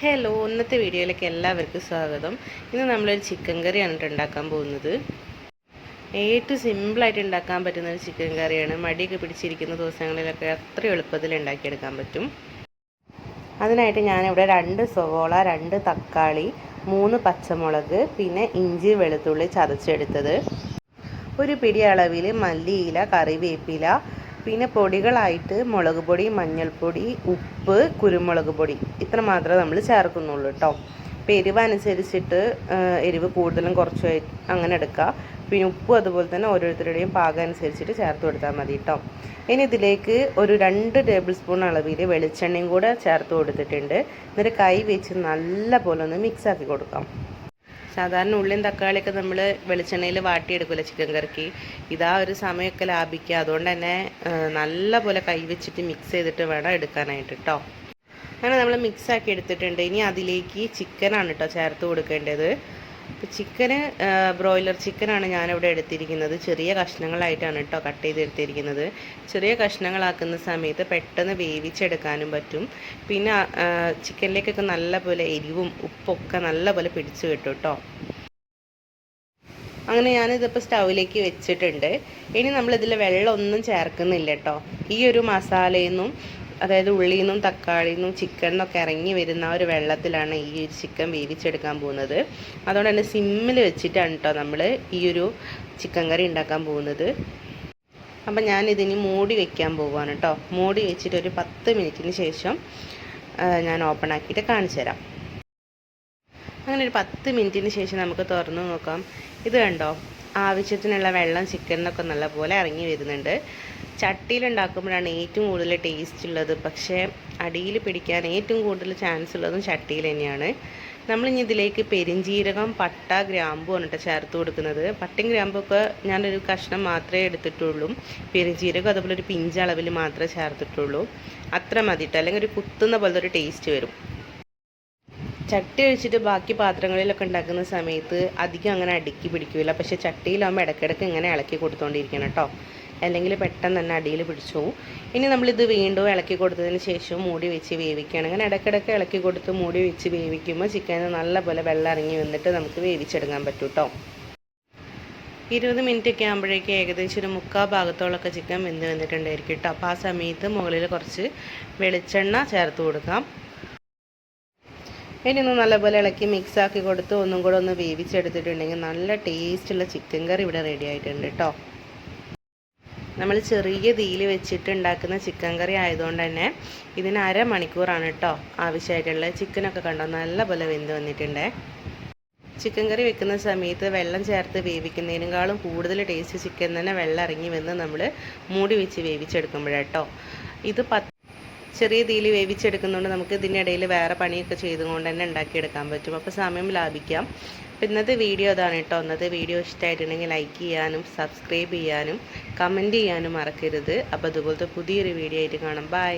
Hello ഇന്നത്തെ വീഡിയോയിലേക്ക് എല്ലാവർക്കും സ്വാഗതം. ഇന്ന് നമ്മളൊരു ചിക്കൻ കറിയാണ് ഉണ്ടാക്കാൻ പോകുന്നത്. ഏറ്റവും സിമ്പിളായിട്ട് ഉണ്ടാക്കാൻ പറ്റുന്ന ഒരു ചിക്കൻ കറിയാണ് മടിയൊക്കെ പിടിച്ചിരിക്കുന്ന ദിവസങ്ങളിലൊക്കെ അത്ര എളുപ്പത്തിൽ ഉണ്ടാക്കിയെടുക്കാൻ പറ്റും. അതിനായിട്ട് ഞാനിവിടെ രണ്ട് സവോള രണ്ട് തക്കാളി മൂന്ന് പച്ചമുളക് പിന്നെ ഇഞ്ചി വെളുത്തുള്ളി ചതച്ചെടുത്തത്. ഒരു പിടി അളവിൽ മല്ലിയില കറിവേപ്പില പിന്നെ പൊടികളായിട്ട് മുളക് പൊടി മഞ്ഞൾപ്പൊടി ഉപ്പ് കുരുമുളക് പൊടി. ഇത്ര മാത്രമേ നമ്മൾ ചേർക്കുന്നുള്ളൂ കേട്ടോ അപ്പോൾ എരിവ് അനുസരിച്ചിട്ട് എരിവ് കൂടുതലും കുറച്ചും അങ്ങനെ എടുക്കുക പിന്നെ ഉപ്പും അതുപോലെ തന്നെ ഓരോരുത്തരുടെയും പാകം അനുസരിച്ചിട്ട് ചേർത്ത് കൊടുത്താൽ മതി കേട്ടോ ഇനി ഇതിലേക്ക് ഒരു രണ്ട് ടേബിൾ സ്പൂൺ അളവിൽ വെളിച്ചെണ്ണയും കൂടെ ചേർത്ത് കൊടുത്തിട്ടുണ്ട്. എന്നിട്ട് കൈ വെച്ച് നല്ല പോലെ ഒന്ന് മിക്സ് ആക്കി കൊടുക്കാം. സാധാരണ ഉള്ളിയും തക്കാളിയൊക്കെ നമ്മൾ വെളിച്ചെണ്ണയിൽ വാട്ടിയെടുക്കില്ല ചിക്കൻ കറിക്ക്. ഇതാ ഒരു സമയമൊക്കെ ലാഭിക്കുക. അതുകൊണ്ട് തന്നെ നല്ല പോലെ കൈ വെച്ചിട്ട് മിക്സ് ചെയ്തിട്ട് വേണം എടുക്കാനായിട്ട് കേട്ടോ അങ്ങനെ നമ്മൾ മിക്സ് ആക്കി എടുത്തിട്ടുണ്ട്. ഇനി അതിലേക്ക് ചിക്കനാണ് കേട്ടോ ചേർത്ത് കൊടുക്കേണ്ടത്. അപ്പോൾ ചിക്കന് ബ്രോയിലർ ചിക്കനാണ് ഞാനിവിടെ എടുത്തിരിക്കുന്നത്. ചെറിയ കഷ്ണങ്ങളായിട്ടാണ് കേട്ടോ കട്ട് ചെയ്ത് എടുത്തിരിക്കുന്നത്. ചെറിയ കഷ്ണങ്ങളാക്കുന്ന സമയത്ത് പെട്ടെന്ന് വേവിച്ചെടുക്കാനും പറ്റും. പിന്നെ ചിക്കനിലേക്കൊക്കെ നല്ലപോലെ എരിവും ഉപ്പൊക്കെ നല്ലപോലെ പിടിച്ചു കിട്ടും കേട്ടോ അങ്ങനെ ഞാനിതിപ്പോൾ സ്റ്റൗവിലേക്ക് വെച്ചിട്ടുണ്ട്. ഇനി നമ്മളിതിൽ വെള്ളമൊന്നും ചേർക്കുന്നില്ല കേട്ടോ ഈ ഒരു മസാലയിൽ നിന്നും അതായത് ഉള്ളിയിൽ നിന്നും തക്കാളിയിൽ നിന്നും ഇറങ്ങി വരുന്ന ഒരു വെള്ളത്തിലാണ് ഈ ഒരു ചിക്കൻ വേവിച്ചെടുക്കാൻ പോകുന്നത്. അതുകൊണ്ട് തന്നെ സിമ്മിൽ വെച്ചിട്ടാണ് കേട്ടോ നമ്മൾ ഈ ഒരു ചിക്കൻ കറി ഉണ്ടാക്കാൻ പോകുന്നത്. അപ്പം ഞാനിതിനി മൂടി വെക്കാൻ പോവുകയാണ് കേട്ടോ മൂടി വെച്ചിട്ട് ഒരു പത്ത് മിനിറ്റിന് ശേഷം ഞാൻ ഓപ്പൺ ആക്കിയിട്ട് കാണിച്ചു തരാം. അങ്ങനെ ഒരു പത്ത് മിനിറ്റിന് ശേഷം നമുക്ക് തുറന്ന് നോക്കാം. ഇത് കണ്ടോ? ആവശ്യത്തിനുള്ള വെള്ളം ചിക്കനിന്നൊക്കെ നല്ലപോലെ ഇറങ്ങി വരുന്നുണ്ട്. ചട്ടിയിലുണ്ടാക്കുമ്പോഴാണ് ഏറ്റവും കൂടുതൽ ടേസ്റ്റ് ഉള്ളത്. പക്ഷേ അടിയിൽ പിടിക്കാൻ ഏറ്റവും കൂടുതൽ ചാൻസ് ഉള്ളതും ചട്ടിയിൽ തന്നെയാണ്. നമ്മളിനി ഇതിലേക്ക് പെരിഞ്ജീരകം പട്ട ഗ്രാമ്പു കേട്ടോ ചേർത്ത് കൊടുക്കുന്നത്. പട്ടയും ഗ്രാമ്പൊക്കെ ഞാനൊരു കഷ്ണം മാത്രമേ എടുത്തിട്ടുള്ളൂ. പെരിഞ്ജീരകം അതുപോലെ ഒരു പിഞ്ചളവിൽ മാത്രമേ ചേർത്തിട്ടുള്ളൂ. അത്ര മതിയിട്ട് അല്ലെങ്കിൽ ഒരു കുത്തുന്ന പോലത്തെ ഒരു ടേസ്റ്റ് വരും. ചട്ടി ഒഴിച്ചിട്ട് ബാക്കി പാത്രങ്ങളിലൊക്കെ ഉണ്ടാക്കുന്ന സമയത്ത് അധികം അങ്ങനെ അടുക്കി പിടിക്കില്ല പക്ഷേ ചട്ടിയിലാകുമ്പോൾ ഇടയ്ക്കിടയ്ക്ക് ഇങ്ങനെ ഇളക്കി കൊടുത്തുകൊണ്ടിരിക്കണം കേട്ടോ അല്ലെങ്കിൽ പെട്ടെന്ന് തന്നെ അടിയിൽ പിടിച്ചു ഇനി നമ്മളിത് വീണ്ടും ഇളക്കി കൊടുത്തതിന് ശേഷം മൂടി വെച്ച് വേവിക്കുകയാണ്. അങ്ങനെ ഇടയ്ക്കിടയ്ക്ക് ഇളക്കി കൊടുത്ത് മൂടി വെച്ച് വേവിക്കുമ്പോൾ ചിക്കന് നല്ലപോലെ വെള്ളം ഇറങ്ങി വന്നിട്ട് നമുക്ക് വേവിച്ചെടുക്കാൻ പറ്റും കേട്ടോ ഇരുപത് മിനിറ്റ് ഒക്കെ ആകുമ്പോഴേക്കും ഏകദേശം ഒരു മുക്കാൽ ഭാഗത്തോളമൊക്കെ ചിക്കൻ വെന്ത് വന്നിട്ടുണ്ടായിരിക്കും കേട്ടോ അപ്പോൾ ആ സമയത്ത് മുകളിൽ കുറച്ച് വെളിച്ചെണ്ണ ചേർത്ത് കൊടുക്കാം. ഇനി ഒന്ന് നല്ലപോലെ ഇളക്കി മിക്സ് ആക്കി കൊടുത്ത് ഒന്നും കൂടെ ഒന്ന് വേവിച്ചെടുത്തിട്ടുണ്ടെങ്കിൽ നല്ല ടേസ്റ്റുള്ള ചിക്കൻ കറി ഇവിടെ റെഡി ആയിട്ടുണ്ട് കേട്ടോ നമ്മൾ ചെറിയ തീയിൽ വെച്ചിട്ട് ഉണ്ടാക്കുന്ന ചിക്കൻ കറി ആയതുകൊണ്ട് തന്നെ ഇതിന് അരമണിക്കൂറാണ് കേട്ടോ ആവശ്യമായിട്ടുള്ളത്. ചിക്കനൊക്കെ കണ്ടോ? നല്ലപോലെ വെന്ത് വന്നിട്ടുണ്ട്. ചിക്കൻ കറി വെക്കുന്ന സമയത്ത് വെള്ളം ചേർത്ത് വേവിക്കുന്നതിനേക്കാളും കൂടുതൽ ടേസ്റ്റ് ചിക്കൻ തന്നെ വെള്ളം ഇറങ്ങി വന്ന് നമ്മൾ മൂടി വെച്ച് വേവിച്ചെടുക്കുമ്പോഴാട്ടോ ഇത് പത്ത് ചെറിയ തീയിൽ വേവിച്ചെടുക്കുന്നതുകൊണ്ട് നമുക്ക് ഇതിനിടയിൽ വേറെ പണിയൊക്കെ ചെയ്തുകൊണ്ട് തന്നെ ഉണ്ടാക്കിയെടുക്കാൻ പറ്റും. അപ്പോൾ സമയം ലാഭിക്കാം. അപ്പോൾ ഇന്നത്തെ വീഡിയോ അതാണ് കേട്ടോ. ഇന്നത്തെ വീഡിയോ ഇഷ്ടമായിട്ടുണ്ടെങ്കിൽ ലൈക്ക് ചെയ്യാനും സബ്സ്ക്രൈബ് ചെയ്യാനും കമന്റ് ചെയ്യാനും മറക്കരുത്. അപ്പോൾ അതുപോലത്തെ പുതിയൊരു വീഡിയോ ആയിട്ട് കാണാം. ബൈ